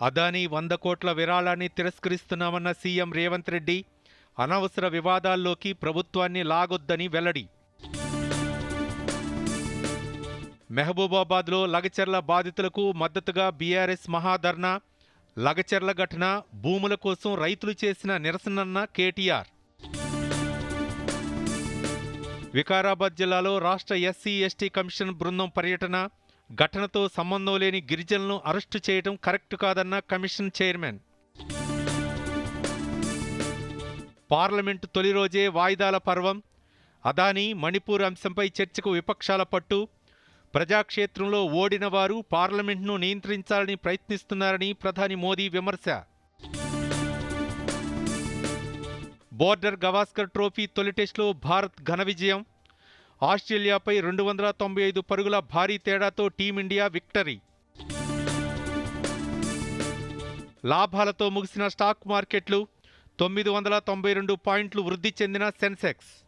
అదానీ వంద కోట్ల విరాళాన్ని తిరస్కరిస్తున్నామన్న సీఎం రేవంత్ రెడ్డి అనవసర వివాదాల్లోకి ప్రభుత్వాన్ని లాగొద్దని వెల్లడి. మెహబూబాబాద్లో లగచర్ల బాధితులకు మద్దతుగా బీఆర్ఎస్ మహాధర్నా లగచర్ల ఘటన భూముల కోసం రైతులు చేసిన నిరసనన్న కేటీఆర్. వికారాబాద్ జిల్లాలో రాష్ట్ర ఎస్సీ ఎస్టీ కమిషన్ బృందం పర్యటన ఘటనతో సంబంధం లేని గిరిజనులను అరెస్టు చేయడం కరెక్ట్ కాదన్న కమిషన్ చైర్మన్. పార్లమెంటు తొలి రోజే వాయిదాల పర్వం. అదానీ మణిపూర్ అంశంపై చర్చకు విపక్షాల పట్టు. ప్రజాక్షేత్రంలో ఓడిన వారు పార్లమెంట్ను నియంత్రించాలని ప్రయత్నిస్తున్నారని ప్రధాని మోదీ విమర్శ. బోర్డర్ గవాస్కర్ ట్రోఫీ తొలి టెస్టులో భారత్ ఘన విజయం. ఆస్ట్రేలియాపై రెండు వందల తొంభై ఐదు పరుగుల భారీ తేడాతో టీమిండియా విక్టరీ. లాభాలతో ముగిసిన స్టాక్ మార్కెట్లు తొమ్మిది వందల తొంభై రెండు పాయింట్లు వృద్ధి చెందిన సెన్సెక్స్.